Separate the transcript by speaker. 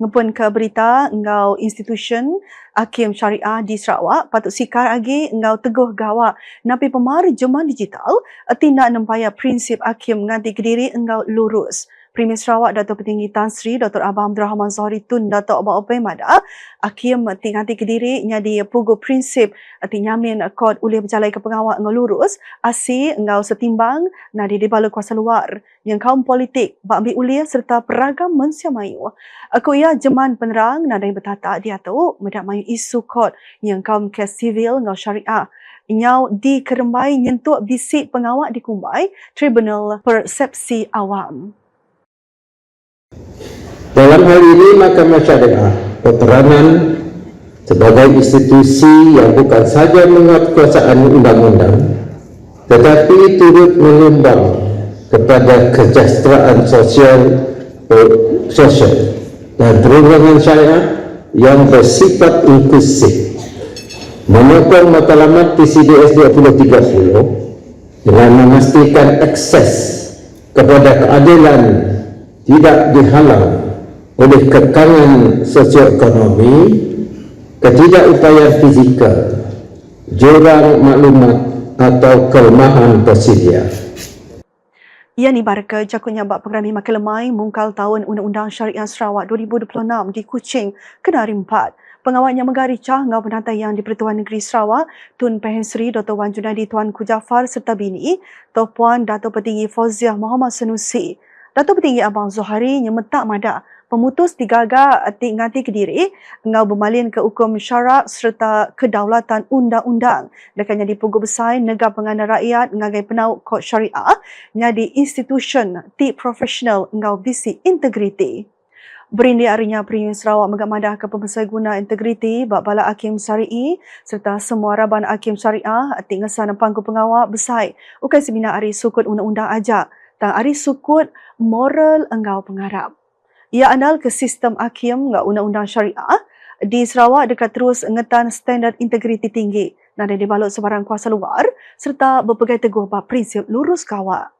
Speaker 1: ngepun ke berita engau institution Hakim Syariah di Sarawak patut sikar lagi engau teguh gawa napi pemarjuman digital tindak nempaya prinsip hakim nganti kediri engau lurus. Premier Sarawak Datuk Petinggi Tan Sri Dr. Abang Abdul Rahman Zohri Tun Datuk Abang Opay Mada Akim tingati kediri nyadi pugu prinsip ati nyamin kod ulih berjalai ke pengawal ngau lurus asi ngau setimbang nadi di bala kuasa luar yang kaum politik bak ambil ulih serta peragam mensia mayu. Aku ia jeman penerang nadai bertata dia tu medak mayu isu kod yang kaum kes sivil ngau syariah nyau di kerembai nyentuk bisik pengawal di Kumbai Tribunal Persepsi Awam.
Speaker 2: Dalam hal ini Mahkamah Syariah berperanan sebagai institusi yang bukan saja menguatkuasaan undang-undang tetapi turut menyumbang kepada kesejahteraan sosial eh, sosial dan perundangan syariah yang bersifat inklusif. Menyokong matlamat TCDS 2030 dengan memastikan akses kepada keadilan tidak dihalang oleh kekangan sosioekonomi, ketidakupayaan fizikal, jurang maklumat atau kelemahan tersedia.
Speaker 1: Ia ni barca jakun bak pengrami makelemai mungkal tahun Undang-Undang Syariah Sarawak 2026 di Kuching, Kenari 4. Pengawal yang menggari cah ngau penantai yang di Pertuan Negeri Sarawak, Tun Pehen Sri Dr. Wan Junadi Tuan Kujafar serta bini, Tok Puan Dato' Petinggi Fauziah Muhammad Senusi. Dato' Petinggi Abang Zohari nyemetak madak pemutus digaga atik ngati kediri ngau bermalin ke hukum syarak serta kedaulatan undang-undang. Dekat jadi pugu besar negara penggana rakyat ngagai penau kod syariah nyadi institution ti profesional ngau visi integriti. Berindi harinya Premier Sarawak megamadah ke pembesar guna integriti bak bala hakim syari'i serta semua raban hakim syariah atik ngesan pangku pengawal besar. Ukai seminar hari sukut undang-undang ajak. Tang hari sukut moral engau pengarap. Ia andal ke sistem hakim ngak undang-undang syariah di Sarawak dekat terus ngetan standard integriti tinggi dan dibalut sebarang kuasa luar serta berpegai teguh prinsip lurus kawak.